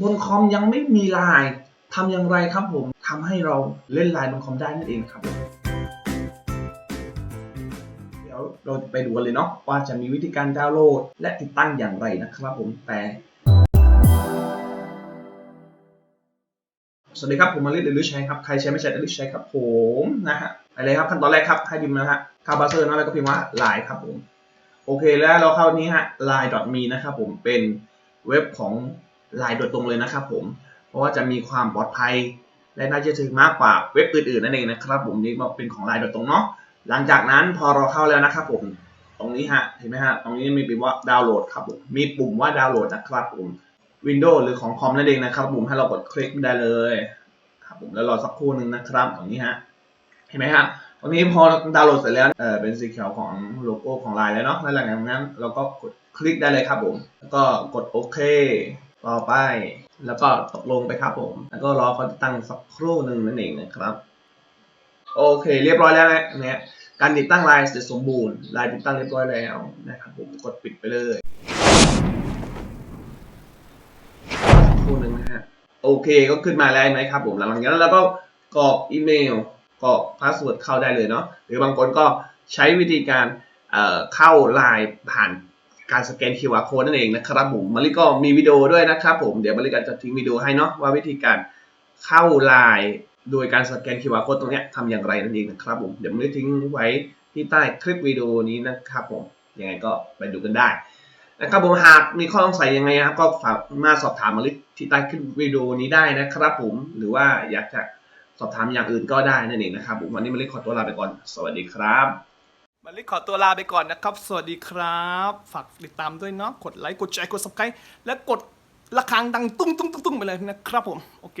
บนคอมยังไม่มีไลน์ทำอย่างไรครับผมทำให้เราเล่นไลน์บนคอมได้นั่นเองครับ เดี๋ยวเราไปดูกันเลยเนาะว่าจะมีวิธีการดาวน์โหลด และติดตั้งอย่างไรนะครับผมแต่สวัสดีครับผมมาริดเดลิชัยครับใครใช้ไม่ใช้เดลิชัยครับผมนะฮะไปเลยครับขั้นตอนแรกครับให้ดิมนะฮะเข้าบาเซอร์นะแล้วก็พิมพ์ว่าไลน์ครับผมโอเคแล้วเราเข้านี้ฮะ line.me นะครับผมเป็นเว็บของ Line โดยตรงเลยนะครับผม เพราะว่าจะมีความปลอดภัย และน่าเชื่อถือมากกว่าเว็บอื่นๆนั่นเองนะครับผมนี่เป็นของ Line โดยตรงเนาะหลังจากนั้นพอเราเข้าแล้วนะครับผมตรงนี้ฮะเห็นไหมฮะตรงนี้มีปุ่มว่าดาวน์โหลดครับผมมีปุ่มว่าดาวน์โหลดนะครับผม Windows หรือของคอมนั่นเองนะครับผมให้เรากดคลิกได้เลยครับผมแล้วรอสักครู่หนึ่งนะครับตรงนี้ฮะเห็นไหมฮะตรงนี้พอดาวน์โหลดเสร็จแล้วเออเป็นสีเขียวของโลโก้ของไลน์แล้วเนาะแล้วหลังจากนั้นเราก็กดคลิกได้เลยครับผม แล้วก็กดโอเค ต่อไป แล้วก็ตกลงไปครับผม แล้วก็รอเขาตั้งสักครู่หนึ่งนั่นเองนะครับ โอเค เรียบร้อยแล้วนะเนี่ยการติดตั้งไลน์เสร็จสมบูรณ์ไลน์ติดตั้งเรียบร้อยแล้วนะครับผมกดปิดไปเลยคู่หนึ่งนะฮะโอเคก็ขึ้นมาแล้วไหมครับผมหลังจากนั้นเราก็กรอกอีเมลกรอกพาสเวิร์ดเข้าได้เลยเนาะหรือบางคนก็ใช้วิธีการเข้าไลน์ผ่าน การสแกน QR code นั่นเองนะครับผมมาริก็มีวิดีโอด้วยนะครับผมเดี๋ยวมาริก็จะทิ้งวิดีโอให้เนาะว่าวิธีการเข้าไลน์โดยการสแกน QR code ตรงนี้ทำอย่างไรนั่นเองนะครับผมเดี๋ยวมาริทิ้งไว้ที่ใต้คลิปวิดีโอนี้นะครับผมยังไงก็ไปดูกันได้นะครับผมหากมีข้อสงสัยยังไงนะครับก็ฝากมาสอบถามมาลิที่ใต้คลิปวิดีโอนี้ได้นะครับผมหรือว่าอยากจะสอบถามอย่างอื่นก็ได้นั่นเองนะครับผมวันนี้มาลิขอตัวลาไปก่อน สวัสดีครับ มาลิขอตัวลาไปก่อนนะครับ สวัสดีครับ ฝากติดตามด้วยเนาะ กดไลค์ กดแชร์ กด subscribe และกดระฆังดังตุ้งตุ้งตุ้งตุ้งไปเลยนะครับผม โอเค